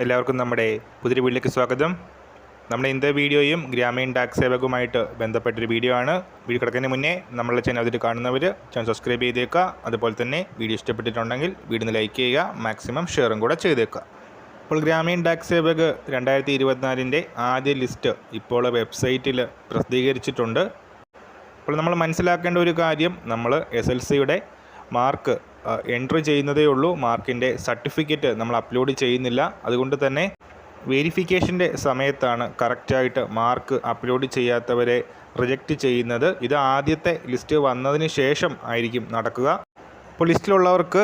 എല്ലാവർക്കും നമ്മുടെ പുതിയ വീട്ടിലേക്ക് സ്വാഗതം. നമ്മുടെ ഇന്നത്തെ വീഡിയോയും ഗ്രാമീൺ ടാക്സ് സേവകവുമായിട്ട് ബന്ധപ്പെട്ടൊരു വീഡിയോ ആണ്. വീഡിയോ കിടക്കുന്നതിന് മുന്നേ നമ്മളെ ചാനൽ അതിൽ കാണുന്നവർ ചാനൽ സബ്സ്ക്രൈബ് ചെയ്തേക്കുക അതുപോലെ തന്നെ വീഡിയോ ഇഷ്ടപ്പെട്ടിട്ടുണ്ടെങ്കിൽ വീഡിയോ ലൈക്ക് ചെയ്യുക മാക്സിമം ഷെയറും കൂടെ ചെയ്തേക്കുക ഇപ്പോൾ ഗ്രാമീൺ ടാക്സ് സേവക് രണ്ടായിരത്തി ഇരുപത്തിനാലിന്റെ ആദ്യ ലിസ്റ്റ് ഇപ്പോൾ വെബ്സൈറ്റിൽ പ്രസിദ്ധീകരിച്ചിട്ടുണ്ട്. അപ്പോൾ നമ്മൾ മനസ്സിലാക്കേണ്ട ഒരു കാര്യം നമ്മൾ എസ് മാർക്ക് എൻട്രി ചെയ്യുന്നതേ ഉള്ളൂ. മാർക്കിന്റെ സർട്ടിഫിക്കറ്റ് നമ്മൾ അപ്ലോഡ് ചെയ്യുന്നില്ല. അതുകൊണ്ട് തന്നെ വെരിഫിക്കേഷന്റെ സമയത്താണ് കറക്റ്റായിട്ട് മാർക്ക് അപ്ലോഡ് ചെയ്യാത്തവരെ റിജക്റ്റ് ചെയ്യുന്നത്. ഇത് ആദ്യത്തെ ലിസ്റ്റ് വന്നതിന് ശേഷം ആയിരിക്കും നടക്കുക. അപ്പോൾ ലിസ്റ്റിലുള്ളവർക്ക്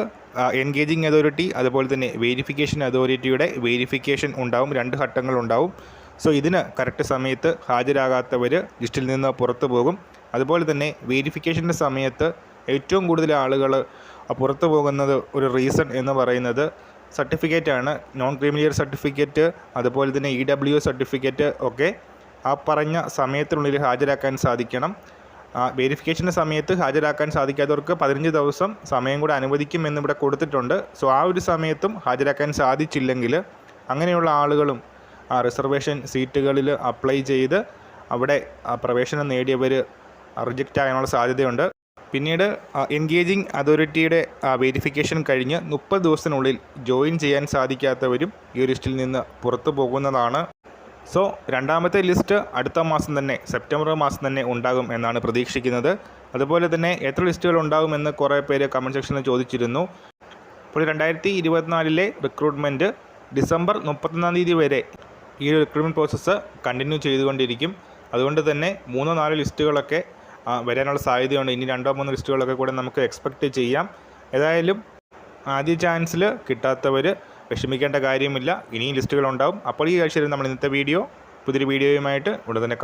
എൻഗേജിങ് അതോറിറ്റി അതുപോലെ തന്നെ വെരിഫിക്കേഷൻ അതോറിറ്റിയുടെ വെരിഫിക്കേഷൻ ഉണ്ടാവും. രണ്ട് ഘട്ടങ്ങളുണ്ടാവും സോ ഇതിന് കറക്റ്റ് സമയത്ത് ഹാജരാകാത്തവർ ലിസ്റ്റിൽ നിന്ന് പുറത്തു പോകും. അതുപോലെ തന്നെ വെരിഫിക്കേഷന്റെ സമയത്ത് ഏറ്റവും കൂടുതൽ ആളുകൾ പുറത്തു പോകുന്നത് ഒരു റീസൺ എന്ന് പറയുന്നത് സർട്ടിഫിക്കറ്റാണ് നോൺ ക്രീമിലിയർ സർട്ടിഫിക്കറ്റ് അതുപോലെ തന്നെ ഇ ഡബ്ല്യു സർട്ടിഫിക്കറ്റ് ഒക്കെ ആ പറഞ്ഞ സമയത്തിനുള്ളിൽ ഹാജരാക്കാൻ സാധിക്കണം. വെരിഫിക്കേഷന്റെ സമയത്ത് ഹാജരാക്കാൻ സാധിക്കാത്തവർക്ക് പതിനഞ്ച് ദിവസം സമയം കൂടെ അനുവദിക്കും എന്നിവിടെ കൊടുത്തിട്ടുണ്ട്. സോ ആ ഒരു സമയത്തും ഹാജരാക്കാൻ സാധിച്ചില്ലെങ്കിൽ അങ്ങനെയുള്ള ആളുകളും ആ റിസർവേഷൻ സീറ്റുകളിൽ അപ്ലൈ ചെയ്ത് അവിടെ പ്രവേശനം നേടിയവർ റിജക്റ്റ് ആകാനുള്ള സാധ്യതയുണ്ട്. പിന്നീട് എൻഗേജിങ് അതോറിറ്റിയുടെ വെരിഫിക്കേഷൻ കഴിഞ്ഞ് മുപ്പത് ദിവസത്തിനുള്ളിൽ ജോയിൻ ചെയ്യാൻ സാധിക്കാത്തവരും ഈ ലിസ്റ്റിൽ നിന്ന് പുറത്തു പോകുന്നതാണ്. സോ രണ്ടാമത്തെ ലിസ്റ്റ് അടുത്ത മാസം തന്നെ സെപ്റ്റംബർ മാസം തന്നെ ഉണ്ടാകും എന്നാണ് പ്രതീക്ഷിക്കുന്നത്. അതുപോലെ തന്നെ എത്ര ലിസ്റ്റുകൾ ഉണ്ടാകുമെന്ന് കുറേ പേര് കമന്റ് സെക്ഷനിൽ ചോദിച്ചിരുന്നു. അപ്പോൾ രണ്ടായിരത്തി ഇരുപത്തിനാലിലെ റിക്രൂട്ട്മെന്റ് ഡിസംബർ മുപ്പത്തൊന്നാം തീയതി വരെ ഈ റിക്രൂട്ട്മെന്റ് പ്രോസസ്സ് കണ്ടിന്യൂ ചെയ്തുകൊണ്ടിരിക്കും. അതുകൊണ്ട് തന്നെ മൂന്നോ നാലോ ലിസ്റ്റുകളൊക്കെ വരാനുള്ള സാധ്യതയുണ്ട്. ഇനി രണ്ടോ മൂന്നോ ലിസ്റ്റുകളൊക്കെ കൂടെ നമുക്ക് എക്സ്പെക്റ്റ് ചെയ്യാം. ഏതായാലും ആദ്യ ചാൻസിൽ കിട്ടാത്തവർ വിഷമിക്കേണ്ട കാര്യമില്ല. ഇനിയും ലിസ്റ്റുകളുണ്ടാവും. അപ്പോൾ ഈ ആഴ്ചയിൽ നമ്മൾ ഇന്നത്തെ വീഡിയോ പുതിയൊരു വീഡിയോയുമായിട്ട് ഉടനെ തന്നെ